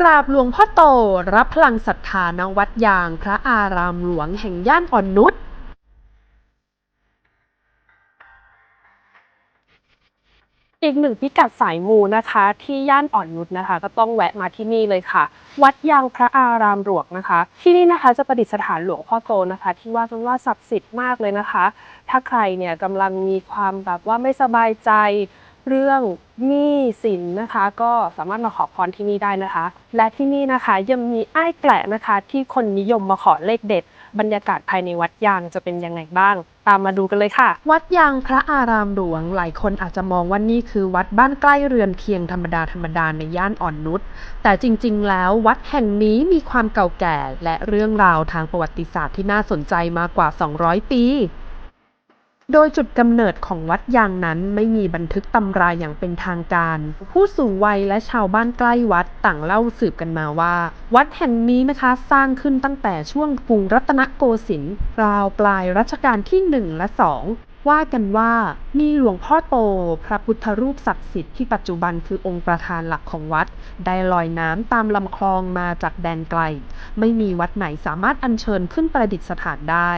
กราบหลวงพ่อโตรับพลังศรัทธาณวัดยางพระอารามหลวงแห่งย่านอ่อนนุชอีกหนึ่งพิกัดสายมูนะคะ ที่ย่านอ่อนนุชนะคะ ก็ต้องแวะมาที่นี่เลยค่ะ วัดยางพระอารามหลวงนะคะ ที่นี่นะคะจะประดิษฐานหลวงพ่อโตนะคะ ที่ว่ากันว่าศักดิ์สิทธิ์มากเลยนะคะ ถ้าใครเนี่ยกำลังมีความแบบว่าไม่สบายใจ เรื่องหนี้สินนะคะ ก็สามารถมาขอพรที่นี่ได้นะคะ และที่นี่นะคะยังมีอ้ายแกละนะคะ ที่คนนิยมมาขอเลขเด็ด บรรยากาศภายในวัดยางจะเป็นยังไงบ้าง ตามมาดูกันเลยค่ะ วัดยางพระอารามหลวงหลายคนอาจจะมองว่านี่คือวัดบ้านใกล้เรือนเคียงธรรมดาธรรมดาในย่านอ่อนนุชแต่จริง ๆ แล้ววัดแห่งนี้มีความเก่าแก่และเรื่องราวทางประวัติศาสตร์ที่น่าสนใจมากกว่า 200 ปี โดยจุดกำเนิดของวัดยางนั้นไม่มีบันทึกตำราอย่างเป็นทางการ ผู้สูงวัยและชาวบ้านใกล้วัดต่างเล่าสืบกันมาว่า วัดแห่งนี้นะคะสร้างขึ้นตั้งแต่ช่วงกรุงรัตนโกสินทร์ราวปลายรัชกาลที่ 1 และ 2ว่ากันว่ามีหลวงพ่อโต พระพุทธรูปศักดิ์สิทธิ์ที่ปัจจุบันคือองค์ประธานหลักของวัด ได้ลอยน้ำตามลำคลองมาจากแดนไกล ไม่มีวัดไหนสามารถอัญเชิญขึ้นประดิษฐานได้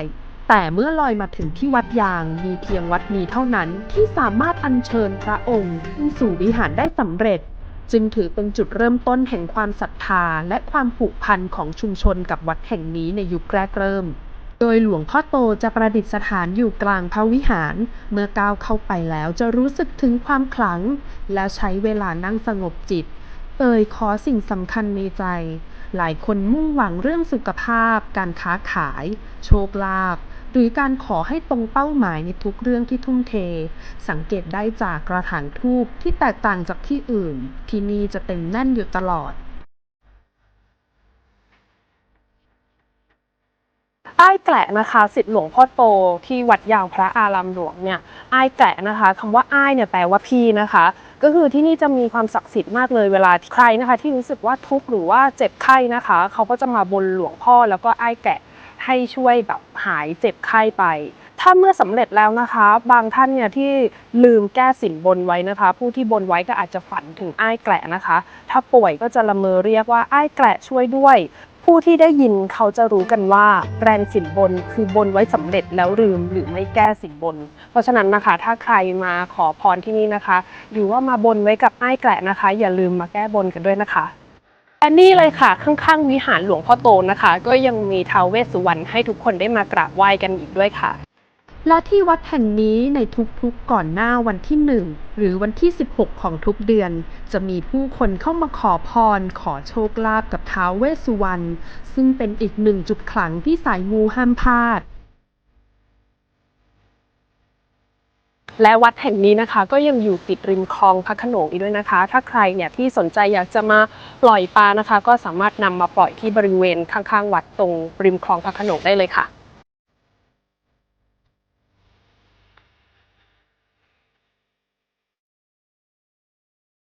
แต่เมื่อลอยมาถึงที่วัดยางมีเพียงวัดนี้เท่านั้นที่สามารถอัญเชิญพระองค์ขึ้นสู่วิหารได้สำเร็จ จึงถือเป็นจุดเริ่มต้นแห่งความศรัทธาและความผูกพันของชุมชนกับวัดแห่งนี้ในยุคแรกเริ่ม โดยหลวงพ่อโตจะประดิษฐานอยู่กลางพระวิหาร เมื่อก้าวเข้าไปแล้วจะรู้สึกถึงความขลัง และใช้เวลานั่งสงบจิตเอ่ยขอสิ่งสำคัญในใจ หลายคนมุ่งหวังเรื่องสุขภาพ การค้าขาย โชคลาภ หรือการขอให้ตรงเป้าหมายในทุกเรื่องที่ทุ่มเท สังเกตได้จากกระถางทูบที่แตกต่างจากที่อื่น ที่นี่จะเต็มแน่นอยู่ตลอดอ้ายแกละนะคะสิทธิหลวงพ่อโตที่วัดยางพระอารามหลวงเนี่ยอ้ายแกละนะคะคำว่าอ้ายเนี่ยแปลว่าพี่นะคะ ก็คือที่นี่จะมีความศักดิ์สิทธิ์มากเลยเวลาใครนะคะ ที่รู้สึกว่าทุกข์หรือว่าเจ็บไข้นะคะ เขาก็จะมาบนหลวงพ่อแล้วก็อ้ายแกะ ให้ช่วยแบบหายเจ็บไข้ไป ถ้าเมื่อสำเร็จแล้วนะคะ บางท่านเนี่ยที่ลืมแก้สินบนไว้นะคะ ผู้ที่บนไว้ก็อาจจะฝันถึงอ้ายแกละนะคะ ถ้าป่วยก็จะละเมอเรียกว่าอ้ายแกละช่วยด้วย ผู้ที่ได้ยินเขาจะรู้กันว่าแรนสินบนคือบนไว้สำเร็จแล้วลืมหรือไม่แก้สินบน เพราะฉะนั้นนะคะ ถ้าใครมาขอพรที่นี่นะคะ หรือว่ามาบนไว้กับอ้ายแกละนะคะ อย่าลืมมาแก้บนกันด้วยนะคะ และนี่เลยค่ะ ข้างๆ วิหารหลวงพ่อโตนะคะ ก็ยังมีท้าวเวสสุวรรณให้ทุกคนได้มากราบไหว้กันอีกด้วยค่ะ และที่วัดแห่งนี้ในทุกๆก่อนหน้าวันที่ 1 หรือวันที่ 16 ของทุกเดือน จะมีผู้คนเข้ามาขอพร ขอโชคลาภกับท้าวเวสสุวรรณซึ่งเป็นอีกหนึ่งจุดขลังที่สายมูห้ามพลาด และวัดแห่งนี้นะคะ ก็ยังอยู่ติดริมคลองพระขนงอีกด้วยนะคะ ถ้าใครเนี่ยที่สนใจอยากจะมาปล่อยปลานะคะ ก็สามารถนำมาปล่อยที่บริเวณข้างๆ วัดตรงริมคลองพระขนงได้เลยค่ะ